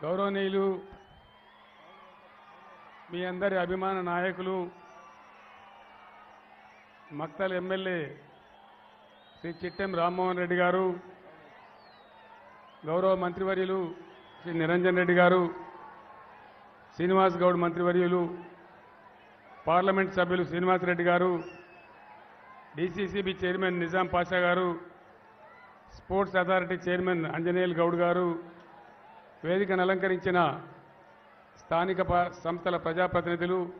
గౌరవనీయులు మీ అందరి అభిమాన నాయకులు మక్తల్ ఎమ్మెల్యే శ్రీ చిట్టెం రామ్మోహన్ రెడ్డి గారు గౌరవ మంత్రివర్యులు శ్రీ నిరంజన్ రెడ్డి గారు శ్రీనివాస్ గౌడ్ మంత్రివర్యులు పార్లమెంట్ సభ్యులు శ్రీనివాస్ రెడ్డి గారు డీసీసీబీ చైర్మన్ నిజాం పాషా గారు sports authority chairman Anjaneyulu Goud గారు వేదికను అలంకరించిన స్థానిక సంస్థల ప్రజాప్రతినిధులు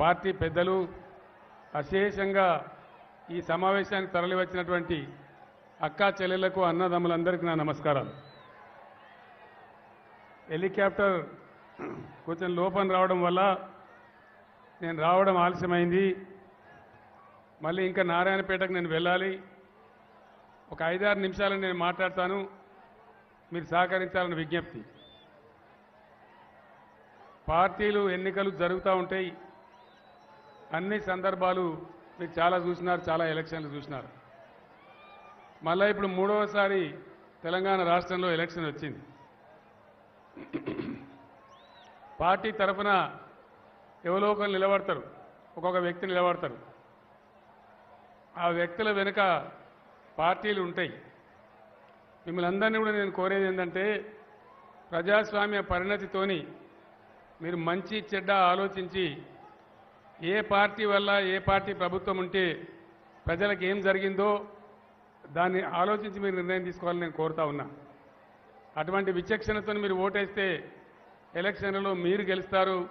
పార్టీ పెద్దలు అశేషంగా ఈ సమావేశానికి తరలివచ్చినటువంటి అక్కా చెల్లెళ్ళకు అన్నదమ్ములందరికీ నా నమస్కారాలు. హెలికాప్టర్ కొంచెం లోపం రావడం వల్ల నేను రావడం ఆలస్యమైంది. మళ్ళీ ఇంకా నారాయణపేటకు నేను వెళ్ళాలి. ఒక ఐదారు నిమిషాలు నేను మాట్లాడతాను. మీరు సహకరించాలని విజ్ఞప్తి. పార్టీలు ఎన్నికలు జరుగుతూ ఉంటాయి. అన్ని సందర్భాలు మీరు చాలా చూసినారు చాలా ఎలక్షన్లు చూసినారు. మళ్ళీ ఇప్పుడు మూడవసారి తెలంగాణ రాష్ట్రంలో ఎలక్షన్ వచ్చింది. పార్టీ తరఫున ఎవరో ఒకరు నిలబడతారు ఒక్కొక్క వ్యక్తి నిలబడతారు. ఆ వ్యక్తుల వెనుక పార్టీలు ఉంటాయి. మిమ్మల్ని అందరినీ కూడా నేను కోరేది ఏంటంటే ప్రజాస్వామ్య పరిణతితోని మీరు మంచి చెడ్డ ఆలోచించి ఏ పార్టీ వల్ల ఏ పార్టీ ప్రభుత్వం ఉంటే ప్రజలకు ఏం జరిగిందో దాన్ని ఆలోచించి మీరు నిర్ణయం తీసుకోవాలని నేను కోరుతా ఉన్నా. అటువంటి విచక్షణతో మీరు ఓటేస్తే ఎలక్షన్లలో మీరు గెలుస్తారు.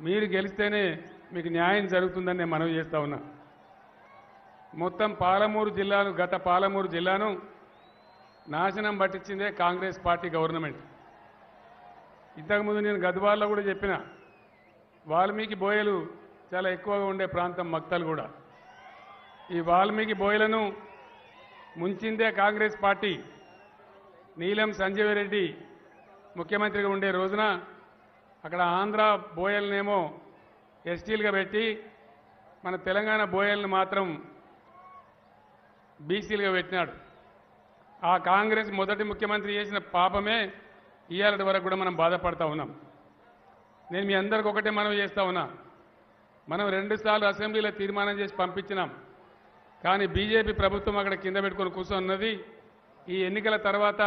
మీరు గెలిస్తేనే మీకు న్యాయం జరుగుతుందని నేను మనవి చేస్తా ఉన్నా. మొత్తం పాలమూరు జిల్లాను గత పాలమూరు జిల్లాను నాశనం పట్టించిందే కాంగ్రెస్ పార్టీ గవర్నమెంట్. ఇంతకుముందు నేను గద్వాల్లో కూడా చెప్పిన వాల్మీకి బోయలు చాలా ఎక్కువగా ఉండే ప్రాంతం మక్తలు కూడా. ఈ వాల్మీకి బోయలను ముంచిందే కాంగ్రెస్ పార్టీ. నీలం సంజీవ్ రెడ్డి ముఖ్యమంత్రిగా ఉండే రోజున అక్కడ ఆంధ్ర బోయల్నేమో ఎస్టీలుగా పెట్టి మన తెలంగాణ బోయల్ని మాత్రం బీసీలుగా పెట్టినాడు. ఆ కాంగ్రెస్ మొదటి ముఖ్యమంత్రి చేసిన పాపమే ఇవాళ వరకు కూడా మనం బాధపడతా ఉన్నాం. నేను మీ అందరికి ఒకటే మనం చేస్తా ఉన్నా. మనం రెండుసార్లు అసెంబ్లీలో తీర్మానం చేసి పంపించినాం. కానీ బీజేపీ ప్రభుత్వం అక్కడ కింద పెట్టుకొని కూర్చున్నది. ఈ ఎన్నికల తర్వాత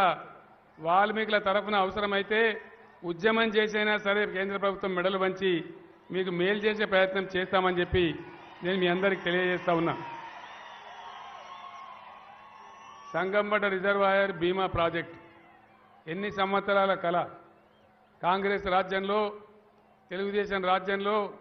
వాల్మీకుల తరఫున అవసరమైతే ఉద్యమం చేసైనా సరే కేంద్ర ప్రభుత్వం మెడలు వంచి మీకు మేలు చేసే ప్రయత్నం చేస్తామని చెప్పి నేను మీ అందరికి తెలియజేస్తా ఉన్నా. సంగంబట రిజర్వాయర్ బీమా ప్రాజెక్ట్. ఎన్ని సంవత్సరాల కళ? కాంగ్రెస్ రాజ్యంలో తెలుగుదేశం రాజ్యంలో